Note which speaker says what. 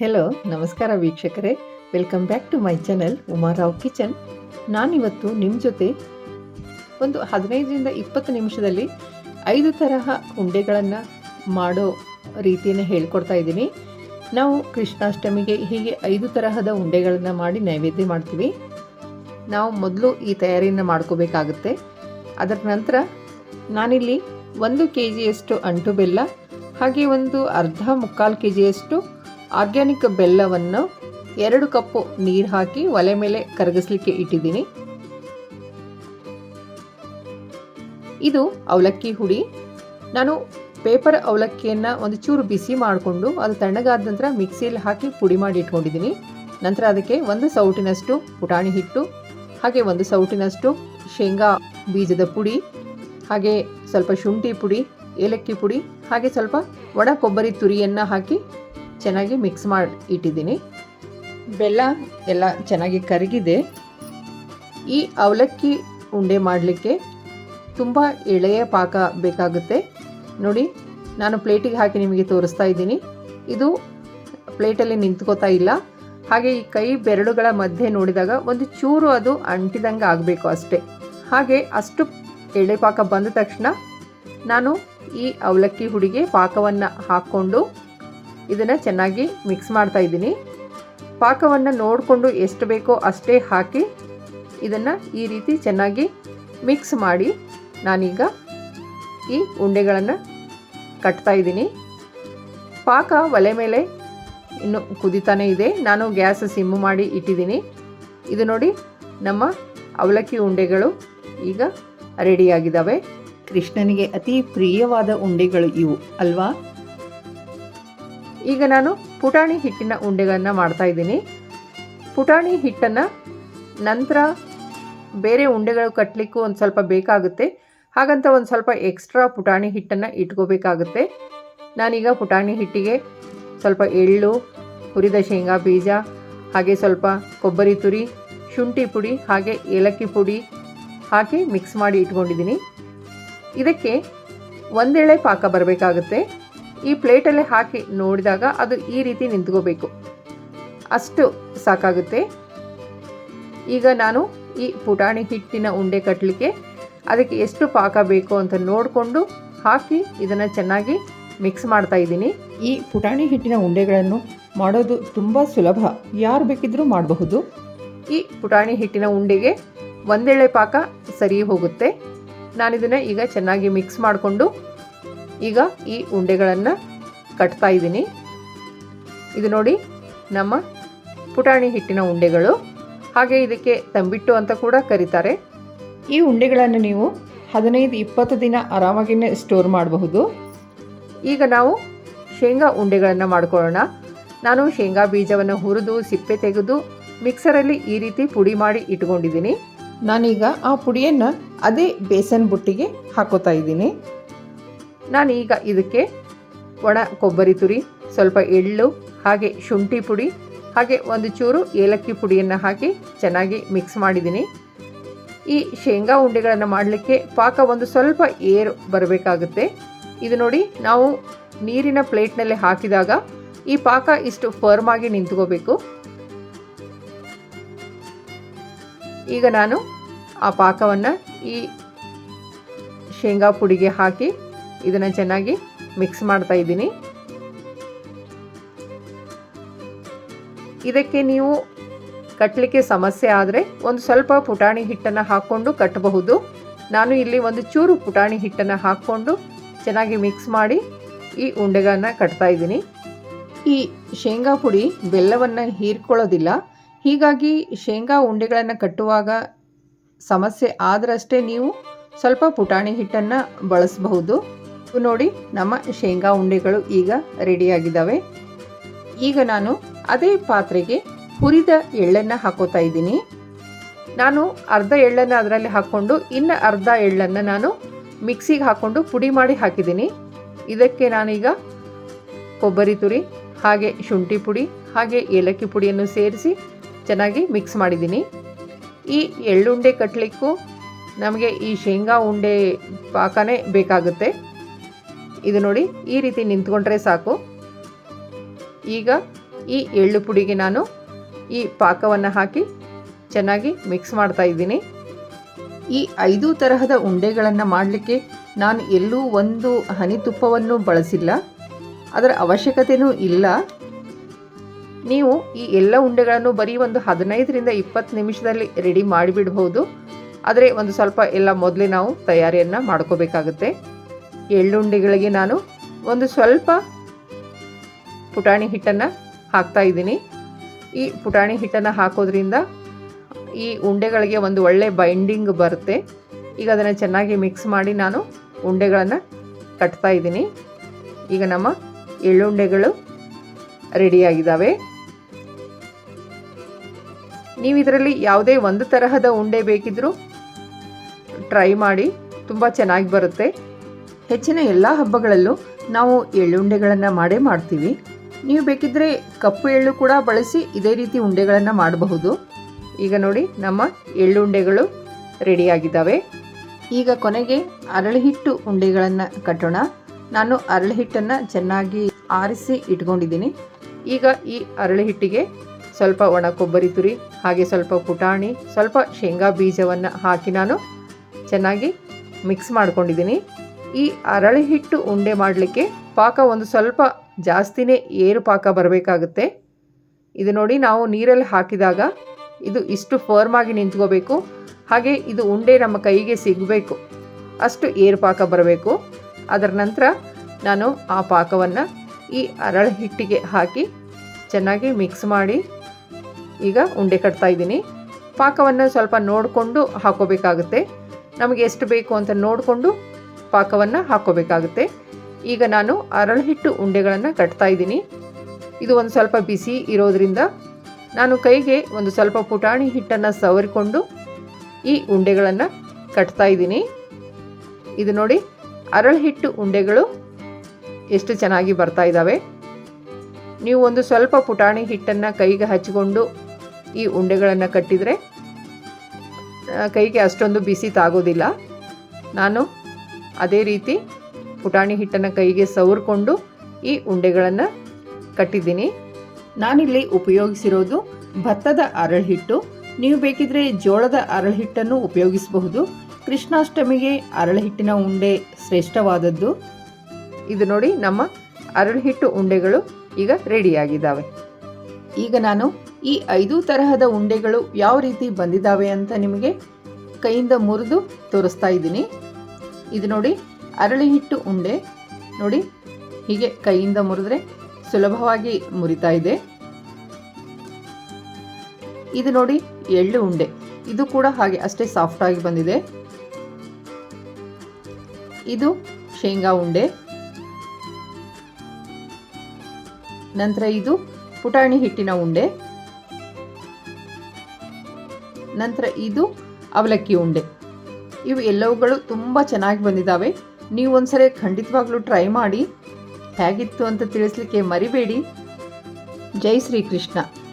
Speaker 1: Hello ನಮಸ್ಕಾರ ವೀಕ್ಷಕರೇ. Welcome back to my channel Uma Rao kitchen ನಾನಿವತ್ತು ನಿಮ್ಮ ಜೊತೆ ಒಂದು ಹದಿನೈದರಿಂದ ಇಪ್ಪತ್ತು ನಿಮಿಷದಲ್ಲಿ ಐದು ತರಹ ಉಂಡೆಗಳನ್ನು ಮಾಡೋ ರೀತಿಯನ್ನು ಹೇಳ್ಕೊಡ್ತಾ ಇದ್ದೀನಿ. ನಾವು ಕೃಷ್ಣಾಷ್ಟಮಿಗೆ ಹೀಗೆ ಐದು ತರಹದ ಉಂಡೆಗಳನ್ನು ಮಾಡಿ ನೈವೇದ್ಯ ಮಾಡ್ತೀವಿ. ನಾವು ಮೊದಲು ಈ ತಯಾರಿಯನ್ನು ಮಾಡ್ಕೋಬೇಕಾಗುತ್ತೆ. ಅದರ ನಂತರ ನಾನಿಲ್ಲಿ ಒಂದು ಕೆ ಜಿಯಷ್ಟು ಅಂಟು ಬೆಲ್ಲ, ಹಾಗೆ ಒಂದು ಅರ್ಧ ಮುಕ್ಕಾಲು ಕೆ ಜಿಯಷ್ಟು ಆರ್ಗ್ಯಾನಿಕ್ ಬೆಲ್ಲವನ್ನು ಎರಡು ಕಪ್ಪು ನೀರು ಹಾಕಿ ಒಲೆ ಮೇಲೆ ಕರಗಿಸ್ಲಿಕ್ಕೆ ಇಟ್ಟಿದ್ದೀನಿ. ಇದು ಅವಲಕ್ಕಿ ಹುಡಿ. ನಾನು ಪೇಪರ್ ಅವಲಕ್ಕಿಯನ್ನು ಒಂದು ಚೂರು ಬಿಸಿ ಮಾಡಿಕೊಂಡು ಅದು ತಣ್ಣಗಾದ ನಂತರ ಮಿಕ್ಸಿಯಲ್ಲಿ ಹಾಕಿ ಪುಡಿ ಮಾಡಿ ಇಟ್ಕೊಂಡಿದ್ದೀನಿ. ನಂತರ ಅದಕ್ಕೆ ಒಂದು ಸೌಟಿನಷ್ಟು ಪುಟಾಣಿ ಹಿಟ್ಟು, ಹಾಗೆ ಒಂದು ಸೌಟಿನಷ್ಟು ಶೇಂಗಾ ಬೀಜದ ಪುಡಿ, ಹಾಗೆ ಸ್ವಲ್ಪ ಶುಂಠಿ ಪುಡಿ, ಏಲಕ್ಕಿ ಪುಡಿ, ಹಾಗೆ ಸ್ವಲ್ಪ ಒಣ ಕೊಬ್ಬರಿ ತುರಿಯನ್ನು ಹಾಕಿ ಚೆನ್ನಾಗಿ ಮಿಕ್ಸ್ ಮಾಡಿ ಇಟ್ಟಿದ್ದೀನಿ. ಬೆಲ್ಲ ಎಲ್ಲ ಚೆನ್ನಾಗಿ ಕರಗಿದೆ. ಈ ಅವಲಕ್ಕಿ ಉಂಡೆ ಮಾಡಲಿಕ್ಕೆ ತುಂಬ ಎಳೆಯ ಪಾಕ ಬೇಕಾಗುತ್ತೆ. ನೋಡಿ, ನಾನು ಪ್ಲೇಟಿಗೆ ಹಾಕಿ ನಿಮಗೆ ತೋರಿಸ್ತಾ ಇದ್ದೀನಿ. ಇದು ಪ್ಲೇಟಲ್ಲಿ ನಿಂತ್ಕೋತಾ ಇಲ್ಲ. ಹಾಗೆ ಈ ಕೈ ಬೆರಳುಗಳ ಮಧ್ಯೆ ನೋಡಿದಾಗ ಒಂದು ಚೂರು ಅದು ಅಂಟಿದಂಗೆ ಆಗಬೇಕು ಅಷ್ಟೇ. ಹಾಗೆ ಅಷ್ಟು ಎಳೆ ಪಾಕ ಬಂದ ತಕ್ಷಣ ನಾನು ಈ ಅವಲಕ್ಕಿ ಹುಡಿಗೆ ಪಾಕವನ್ನು ಹಾಕ್ಕೊಂಡು ಇದನ್ನು ಚೆನ್ನಾಗಿ ಮಿಕ್ಸ್ ಮಾಡ್ತಾ ಇದ್ದೀನಿ. ಪಾಕವನ್ನು ನೋಡಿಕೊಂಡು ಎಷ್ಟು ಬೇಕೋ ಅಷ್ಟೇ ಹಾಕಿ ಇದನ್ನು ಈ ರೀತಿ ಚೆನ್ನಾಗಿ ಮಿಕ್ಸ್ ಮಾಡಿ ನಾನೀಗ ಈ ಉಂಡೆಗಳನ್ನು ಕಟ್ತಾ ಇದ್ದೀನಿ. ಪಾಕ ಒಲೆ ಮೇಲೆ ಇನ್ನು ಕುದಿತಾನೇ ಇದೆ. ನಾನು ಗ್ಯಾಸ್ ಸಿಮ್ ಮಾಡಿ ಇಟ್ಟಿದ್ದೀನಿ. ಇದು ನೋಡಿ ನಮ್ಮ ಅವಲಕ್ಕಿ ಉಂಡೆಗಳು ಈಗ ರೆಡಿಯಾಗಿದ್ದಾವೆ ಕೃಷ್ಣನಿಗೆ ಅತಿ ಪ್ರಿಯವಾದ ಉಂಡೆಗಳು ಇವು, ಅಲ್ವಾ? ಈಗ ನಾನು ಪುಟಾಣಿ ಹಿಟ್ಟಿನ ಉಂಡೆಗಳನ್ನು ಮಾಡ್ತಾ ಇದ್ದೀನಿ. ಪುಟಾಣಿ ಹಿಟ್ಟನ್ನು ನಂತರ ಬೇರೆ ಉಂಡೆಗಳು ಕಟ್ಟಲಿಕ್ಕೂ ಒಂದು ಸ್ವಲ್ಪ ಬೇಕಾಗುತ್ತೆ. ಹಾಗಂತ ಒಂದು ಸ್ವಲ್ಪ ಎಕ್ಸ್ಟ್ರಾ ಪುಟಾಣಿ ಹಿಟ್ಟನ್ನು ಇಟ್ಕೋಬೇಕಾಗುತ್ತೆ. ನಾನೀಗ ಪುಟಾಣಿ ಹಿಟ್ಟಿಗೆ ಸ್ವಲ್ಪ ಎಳ್ಳು, ಹುರಿದ ಶೇಂಗಾ ಬೀಜ, ಹಾಗೆ ಸ್ವಲ್ಪ ಕೊಬ್ಬರಿ ತುರಿ, ಶುಂಠಿ ಪುಡಿ, ಹಾಗೆ ಏಲಕ್ಕಿ ಪುಡಿ ಹಾಕಿ ಮಿಕ್ಸ್ ಮಾಡಿ ಇಟ್ಕೊಂಡಿದ್ದೀನಿ. ಇದಕ್ಕೆ ಒಂದೆಳೆ ಪಾಕ ಬರಬೇಕಾಗುತ್ತೆ. ಈ ಪ್ಲೇಟಲ್ಲೇ ಹಾಕಿ ನೋಡಿದಾಗ ಅದು ಈ ರೀತಿ ನಿಂತ್ಕೋಬೇಕು. ಅಷ್ಟು ಸಾಕಾಗುತ್ತೆ. ಈಗ ನಾನು ಈ ಪುಟಾಣಿ ಹಿಟ್ಟಿನ ಉಂಡೆ ಕಟ್ಟಲಿಕ್ಕೆ ಅದಕ್ಕೆ ಎಷ್ಟು ಪಾಕ ಬೇಕು ಅಂತ ನೋಡಿಕೊಂಡು ಹಾಕಿ ಇದನ್ನು ಚೆನ್ನಾಗಿ ಮಿಕ್ಸ್ ಮಾಡ್ತಾ ಇದ್ದೀನಿ. ಈ ಪುಟಾಣಿ ಹಿಟ್ಟಿನ ಉಂಡೆಗಳನ್ನು ಮಾಡೋದು ತುಂಬ ಸುಲಭ. ಯಾರು ಬೇಕಿದ್ರೂ ಮಾಡಬಹುದು. ಈ ಪುಟಾಣಿ ಹಿಟ್ಟಿನ ಉಂಡೆಗೆ ಒಂದೆಳೆ ಪಾಕ ಸರಿ ಹೋಗುತ್ತೆ. ನಾನಿದನ್ನು ಈಗ ಚೆನ್ನಾಗಿ ಮಿಕ್ಸ್ ಮಾಡಿಕೊಂಡು ಈಗ ಈ ಉಂಡೆಗಳನ್ನು ಕಟ್ತಾ ಇದ್ದೀನಿ. ಇದು ನೋಡಿ ನಮ್ಮ ಪುಟಾಣಿ ಹಿಟ್ಟಿನ ಉಂಡೆಗಳು. ಹಾಗೆ ಇದಕ್ಕೆ ತಂಬಿಟ್ಟು ಅಂತ ಕೂಡ ಕರೀತಾರೆ. ಈ ಉಂಡೆಗಳನ್ನು ನೀವು ಹದಿನೈದು, ಇಪ್ಪತ್ತು ದಿನ ಆರಾಮಾಗಿಯೇ ಸ್ಟೋರ್ ಮಾಡಬಹುದು. ಈಗ ನಾವು ಶೇಂಗಾ ಉಂಡೆಗಳನ್ನು ಮಾಡಿಕೊಳ್ಳೋಣ. ನಾನು ಶೇಂಗಾ ಬೀಜವನ್ನು ಹುರಿದು, ಸಿಪ್ಪೆ ತೆಗೆದು, ಮಿಕ್ಸರಲ್ಲಿ ಈ ರೀತಿ ಪುಡಿ ಮಾಡಿ ಇಟ್ಕೊಂಡಿದ್ದೀನಿ. ನಾನೀಗ ಆ ಪುಡಿಯನ್ನು ಅದೇ ಬೇಸನ್ ಬುಟ್ಟಿಗೆ ಹಾಕೋತಾ ಇದ್ದೀನಿ. ನಾನೀಗ ಇದಕ್ಕೆ ಒಣ ಕೊಬ್ಬರಿ ತುರಿ, ಸ್ವಲ್ಪ ಎಳ್ಳು, ಹಾಗೆ ಶುಂಠಿ ಪುಡಿ, ಹಾಗೆ ಒಂದು ಚೂರು ಏಲಕ್ಕಿ ಪುಡಿಯನ್ನು ಹಾಕಿ ಚೆನ್ನಾಗಿ ಮಿಕ್ಸ್ ಮಾಡಿದ್ದೀನಿ. ಈ ಶೇಂಗಾ ಉಂಡೆಗಳನ್ನು ಮಾಡಲಿಕ್ಕೆ ಪಾಕ ಒಂದು ಸ್ವಲ್ಪ ಏರು ಬರಬೇಕಾಗುತ್ತೆ. ಇದು ನೋಡಿ, ನಾವು ನೀರಿನ ಪ್ಲೇಟ್ನಲ್ಲಿ ಹಾಕಿದಾಗ ಈ ಪಾಕ ಇಷ್ಟು ಫರ್ಮ್ ಆಗಿ ನಿಂತ್ಕೋಬೇಕು. ಈಗ ನಾನು ಆ ಪಾಕವನ್ನು ಈ ಶೇಂಗಾ ಪುಡಿಗೆ ಹಾಕಿ ಇದನ್ನು ಚೆನ್ನಾಗಿ ಮಿಕ್ಸ್ ಮಾಡ್ತಾ ಇದ್ದೀನಿ. ಇದಕ್ಕೆ ನೀವು ಕಟ್ಟಲಿಕ್ಕೆ ಸಮಸ್ಯೆ ಆದರೆ ಒಂದು ಸ್ವಲ್ಪ ಪುಟಾಣಿ ಹಿಟ್ಟನ್ನು ಹಾಕ್ಕೊಂಡು ಕಟ್ಟಬಹುದು ನಾನು ಇಲ್ಲಿ ಒಂದು ಚೂರು ಪುಟಾಣಿ ಹಿಟ್ಟನ್ನು ಹಾಕ್ಕೊಂಡು ಚೆನ್ನಾಗಿ ಮಿಕ್ಸ್ ಮಾಡಿ ಈ ಉಂಡೆಗಳನ್ನು ಕಟ್ತಾ ಇದ್ದೀನಿ. ಈ ಶೇಂಗಾ ಪುಡಿ ಬೆಲ್ಲವನ್ನು ಹೀರ್ಕೊಳ್ಳೋದಿಲ್ಲ. ಹೀಗಾಗಿ ಶೇಂಗಾ ಉಂಡೆಗಳನ್ನು ಕಟ್ಟುವಾಗ ಸಮಸ್ಯೆ ಆದರಷ್ಟೇ ನೀವು ಸ್ವಲ್ಪ ಪುಟಾಣಿ ಹಿಟ್ಟನ್ನು ಬಳಸಬಹುದು. ನೋಡಿ ನಮ್ಮ ಶೇಂಗಾ ಉಂಡೆಗಳು ಈಗ ರೆಡಿಯಾಗಿದ್ದಾವೆ. ಈಗ ನಾನು ಅದೇ ಪಾತ್ರೆಗೆ ಹುರಿದ ಎಳ್ಳನ್ನು ಹಾಕೋತಾ ಇದ್ದೀನಿ. ನಾನು ಅರ್ಧ ಎಳ್ಳನ್ನು ಅದರಲ್ಲಿ ಹಾಕ್ಕೊಂಡು ಇನ್ನು ಅರ್ಧ ಎಳ್ಳನ್ನು ನಾನು ಮಿಕ್ಸಿಗೆ ಹಾಕ್ಕೊಂಡು ಪುಡಿ ಮಾಡಿ ಹಾಕಿದ್ದೀನಿ. ಇದಕ್ಕೆ ನಾನೀಗ ಕೊಬ್ಬರಿ ತುರಿ, ಹಾಗೆ ಶುಂಠಿ ಪುಡಿ, ಹಾಗೆ ಏಲಕ್ಕಿ ಪುಡಿಯನ್ನು ಸೇರಿಸಿ ಚೆನ್ನಾಗಿ ಮಿಕ್ಸ್ ಮಾಡಿದ್ದೀನಿ. ಈ ಎಳ್ಳುಂಡೆ ಕಟ್ಟಲಿಕ್ಕೂ ನಮಗೆ ಈ ಶೇಂಗಾ ಉಂಡೆ ಪಾಕನೇ ಬೇಕಾಗುತ್ತೆ. ಇದು ನೋಡಿ ಈ ರೀತಿ ನಿಂತ್ಕೊಂಡ್ರೆ ಸಾಕು. ಈಗ ಈ ಎಳ್ಳು ಪುಡಿಗೆ ನಾನು ಈ ಪಾಕವನ್ನು ಹಾಕಿ ಚೆನ್ನಾಗಿ ಮಿಕ್ಸ್ ಮಾಡ್ತಾ ಇದ್ದೀನಿ. ಈ ಐದು ತರಹದ ಉಂಡೆಗಳನ್ನು ಮಾಡಲಿಕ್ಕೆ ನಾನು ಎಲ್ಲೂ ಒಂದು ಹನಿ ತುಪ್ಪವನ್ನು ಬಳಸಿಲ್ಲ. ಅದರ ಅವಶ್ಯಕತೆಯೂ ಇಲ್ಲ. ನೀವು ಈ ಎಲ್ಲ ಉಂಡೆಗಳನ್ನು ಬರೀ ಒಂದು ಹದಿನೈದರಿಂದ ಇಪ್ಪತ್ತು ನಿಮಿಷದಲ್ಲಿ ರೆಡಿ ಮಾಡಿಬಿಡ್ಬೋದು. ಆದರೆ ಒಂದು ಸ್ವಲ್ಪ ಎಲ್ಲ ಮೊದಲೇ ನಾವು ತಯಾರಿಯನ್ನು ಮಾಡ್ಕೋಬೇಕಾಗುತ್ತೆ. ಎಳ್ಳುಂಡೆಗಳಿಗೆ ನಾನು ಒಂದು ಸ್ವಲ್ಪ ಪುಟಾಣಿ ಹಿಟ್ಟನ್ನು ಹಾಕ್ತಾ ಇದ್ದೀನಿ. ಈ ಪುಟಾಣಿ ಹಿಟ್ಟನ್ನು ಹಾಕೋದ್ರಿಂದ ಈ ಉಂಡೆಗಳಿಗೆ ಒಂದು ಒಳ್ಳೆ ಬೈಂಡಿಂಗ್ ಬರುತ್ತೆ. ಈಗ ಅದನ್ನು ಚೆನ್ನಾಗಿ ಮಿಕ್ಸ್ ಮಾಡಿ ನಾನು ಉಂಡೆಗಳನ್ನು ಕಟ್ತಾ ಇದ್ದೀನಿ. ಈಗ ನಮ್ಮ ಎಳ್ಳುಂಡೆಗಳು ರೆಡಿಯಾಗಿದ್ದಾವೆ ನೀವು ಇದರಲ್ಲಿ ಯಾವುದೇ ಒಂದು ತರಹದ ಉಂಡೆ ಬೇಕಿದ್ದರೂ ಟ್ರೈ ಮಾಡಿ, ತುಂಬ ಚೆನ್ನಾಗಿ ಬರುತ್ತೆ. ಹೆಚ್ಚಿನ ಎಲ್ಲ ಹಬ್ಬಗಳಲ್ಲೂ ನಾವು ಎಳ್ಳುಂಡೆಗಳನ್ನು ಮಾಡೇ ಮಾಡ್ತೀವಿ. ನೀವು ಬೇಕಿದ್ದರೆ ಕಪ್ಪು ಎಳ್ಳು ಕೂಡ ಬಳಸಿ ಇದೇ ರೀತಿ ಉಂಡೆಗಳನ್ನು ಮಾಡಬಹುದು. ಈಗ ನೋಡಿ ನಮ್ಮ ಎಳ್ಳುಂಡೆಗಳು ರೆಡಿಯಾಗಿದ್ದಾವೆ. ಈಗ ಕೊನೆಗೆ ಅರಳಿ ಹಿಟ್ಟು ಉಂಡೆಗಳನ್ನು ಕಟ್ಟೋಣ. ನಾನು ಅರಳಿ ಹಿಟ್ಟನ್ನು ಚೆನ್ನಾಗಿ ಆರಿಸಿ ಇಟ್ಕೊಂಡಿದ್ದೀನಿ. ಈಗ ಈ ಅರಳಿ ಹಿಟ್ಟಿಗೆ ಸ್ವಲ್ಪ ಒಣ ಕೊಬ್ಬರಿ ತುರಿ, ಹಾಗೆ ಸ್ವಲ್ಪ ಪುಟಾಣಿ, ಸ್ವಲ್ಪ ಶೇಂಗಾ ಬೀಜವನ್ನು ಹಾಕಿ ನಾನು ಚೆನ್ನಾಗಿ ಮಿಕ್ಸ್ ಮಾಡ್ಕೊಂಡಿದ್ದೀನಿ. ಈ ಅರಳಿ ಹಿಟ್ಟು ಉಂಡೆ ಮಾಡಲಿಕ್ಕೆ ಪಾಕ ಒಂದು ಸ್ವಲ್ಪ ಜಾಸ್ತಿನೇ ಏರು ಪಾಕ ಬರಬೇಕಾಗುತ್ತೆ. ಇದು ನೋಡಿ ನಾವು ನೀರಲ್ಲಿ ಹಾಕಿದಾಗ ಇದು ಇಷ್ಟು ಫರ್ಮ್ ಆಗಿ ನಿಂತ್ಕೋಬೇಕು. ಹಾಗೆ ಇದು ಉಂಡೆ ನಮ್ಮ ಕೈಗೆ ಸಿಗಬೇಕು. ಅಷ್ಟು ಏರು ಪಾಕ ಬರಬೇಕು. ಅದರ ನಂತರ ನಾನು ಆ ಪಾಕವನ್ನು ಈ ಅರಳು ಹಿಟ್ಟಿಗೆ ಹಾಕಿ ಚೆನ್ನಾಗಿ ಮಿಕ್ಸ್ ಮಾಡಿ ಈಗ ಉಂಡೆ ಕಟ್ತಾ ಇದ್ದೀನಿ. ಪಾಕವನ್ನು ಸ್ವಲ್ಪ ನೋಡಿಕೊಂಡು ಹಾಕೋಬೇಕಾಗುತ್ತೆ. ನಮಗೆ ಎಷ್ಟು ಬೇಕು ಅಂತ ನೋಡಿಕೊಂಡು ಪಾಕವನ್ನು ಹಾಕೋಬೇಕಾಗುತ್ತೆ. ಈಗ ನಾನು ಅರಳು ಹಿಟ್ಟು ಉಂಡೆಗಳನ್ನು ಕಟ್ತಾ ಇದ್ದೀನಿ. ಇದು ಒಂದು ಸ್ವಲ್ಪ ಬಿಸಿ ಇರೋದರಿಂದ ನಾನು ಕೈಗೆ ಒಂದು ಸ್ವಲ್ಪ ಪುಟಾಣಿ ಹಿಟ್ಟನ್ನು ಸವರಿಕೊಂಡು ಈ ಉಂಡೆಗಳನ್ನು ಕಟ್ತಾ ಇದ್ದೀನಿ. ಇದು ನೋಡಿ ಅರಳು ಹಿಟ್ಟು ಉಂಡೆಗಳು ಎಷ್ಟು ಚೆನ್ನಾಗಿ ಬರ್ತಾ ಇದ್ದಾವೆ. ನೀವು ಒಂದು ಸ್ವಲ್ಪ ಪುಟಾಣಿ ಹಿಟ್ಟನ್ನು ಕೈಗೆ ಹಚ್ಚಿಕೊಂಡು ಈ ಉಂಡೆಗಳನ್ನು ಕಟ್ಟಿದರೆ ಕೈಗೆ ಅಷ್ಟೊಂದು ಬಿಸಿ ತಾಗೋದಿಲ್ಲ. ನಾನು ಅದೇ ರೀತಿ ಪುಟಾಣಿ ಹಿಟ್ಟನ್ನು ಕೈಗೆ ಸವರ್ಕೊಂಡು ಈ ಉಂಡೆಗಳನ್ನು ಕಟ್ಟಿದ್ದೀನಿ. ನಾನಿಲ್ಲಿ ಉಪಯೋಗಿಸಿರೋದು ಭತ್ತದ ಅರಳು ಹಿಟ್ಟು ನೀವು ಬೇಕಿದ್ರೆ ಜೋಳದ ಅರಳು ಹಿಟ್ಟನ್ನು ಉಪಯೋಗಿಸಬಹುದು. ಕೃಷ್ಣಾಷ್ಟಮಿಗೆ ಅರಳು ಹಿಟ್ಟಿನ ಉಂಡೆ ಶ್ರೇಷ್ಠವಾದದ್ದು. ಇದು ನೋಡಿ ನಮ್ಮ ಅರಳು ಹಿಟ್ಟು ಉಂಡೆಗಳು ಈಗ ರೆಡಿಯಾಗಿದ್ದಾವೆ. ಈಗ ನಾನು ಈ ಐದು ತರಹದ ಉಂಡೆಗಳು ಯಾವ ರೀತಿ ಬಂದಿದ್ದಾವೆ ಅಂತ ನಿಮಗೆ ಕೈಯಿಂದ ಮುರಿದು ತೋರಿಸ್ತಾ ಇದ್ದೀನಿ. ಇದು ನೋಡಿ ಅರಳಿ ಹಿಟ್ಟು ಉಂಡೆ. ನೋಡಿ ಹೀಗೆ ಕೈಯಿಂದ ಮುರಿದ್ರೆ ಸುಲಭವಾಗಿ ಮುರಿತಾ ಇದೆ. ಇದು ನೋಡಿ ಎಳ್ಳು ಉಂಡೆ. ಇದು ಕೂಡ ಹಾಗೆ ಅಷ್ಟೇ ಸಾಫ್ಟ್ ಆಗಿ ಬಂದಿದೆ. ಇದು ಶೇಂಗಾ ಉಂಡೆ. ನಂತರ ಇದು ಪುಟಾಣಿ ಹಿಟ್ಟಿನ ಉಂಡೆ. ನಂತರ ಇದು ಅವಲಕ್ಕಿ ಉಂಡೆ. ಇವು ಎಲ್ಲವುಗಳು ತುಂಬ ಚೆನ್ನಾಗಿ ಬಂದಿದ್ದಾವೆ ನೀವು ಒಂದ್ಸರಿ ಖಂಡಿತವಾಗ್ಲೂ ಟ್ರೈ ಮಾಡಿ. ಹೇಗಿತ್ತು ಅಂತ ತಿಳಿಸ್ಲಿಕ್ಕೆ ಮರಿಬೇಡಿ. ಜೈ ಶ್ರೀಕೃಷ್ಣ.